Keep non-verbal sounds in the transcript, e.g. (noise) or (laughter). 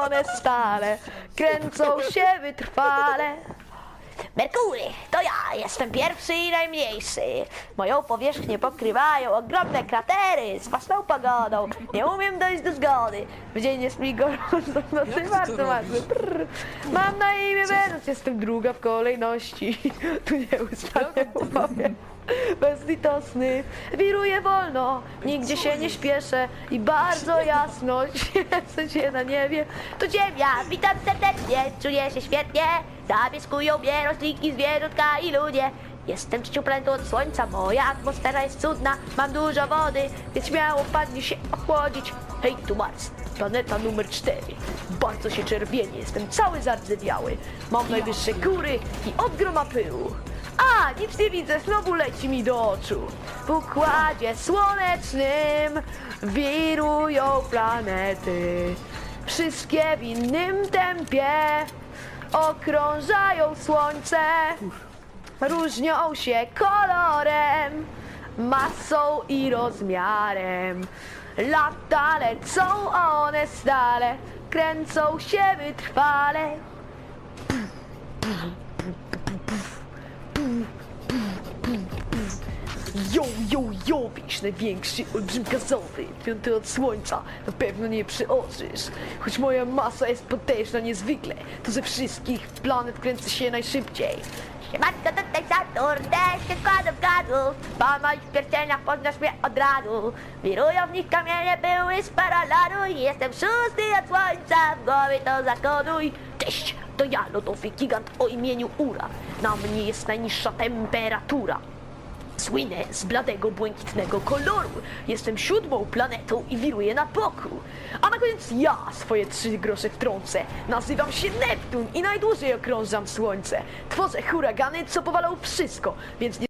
one stale kręcą się wytrwale. Merkury, to ja jestem pierwszy i najmniejszy. Moją powierzchnię pokrywają ogromne kratery z własną pogodą. Nie umiem dojść do zgody. W dzień jest mi gorąco, w nocy bardzo. Mam na imię Wenus, jestem druga w kolejności. (laughs) Tu nieustannie powiem. Bezlitosny, wiruję wolno, nigdzie się nie śpieszę i bardzo jasno świecę się na niebie. To ziemia, witam serdecznie, czuję się świetnie, zamieszkują mnie roślinki, zwierzątka i ludzie. Jestem trzecią planetą od słońca, moja atmosfera jest cudna, mam dużo wody, więc śmiało wpadnie się ochłodzić. Hej, tu Mars, planeta numer 4. Bardzo się czerwienie, jestem cały zardzewiały. Mam najwyższe góry i od groma pyłu. A, nic nie widzę, znowu leci mi do oczu. W układzie słonecznym wirują planety. Wszystkie w innym tempie okrążają słońce. Różnią się kolorem, masą i rozmiarem. Lata lecą one stale, kręcą się wytrwale. Jo, jo, wiesz, największy olbrzym gazowy, piąty od słońca, na pewno nie przeoczysz. Choć moja masa jest potężna niezwykle, to ze wszystkich planet kręcę się najszybciej. Siemanko, tutaj Saturn, też składam w gadu, po moich pierścieniach poznasz mnie od razu. Wirują w nich kamienie, były z paraladu i jestem szósty od słońca, w głowie to zakonuj. Cześć, to ja, lodowy gigant o imieniu Ura. Na mnie jest najniższa temperatura. Słynę z bladego, błękitnego koloru. Jestem siódmą planetą i wiruję nad boku. A na koniec ja swoje trzy grosze wtrącę. Nazywam się Neptun i najdłużej okrążam Słońce. Tworzę huragany, co powalą wszystko, więc nie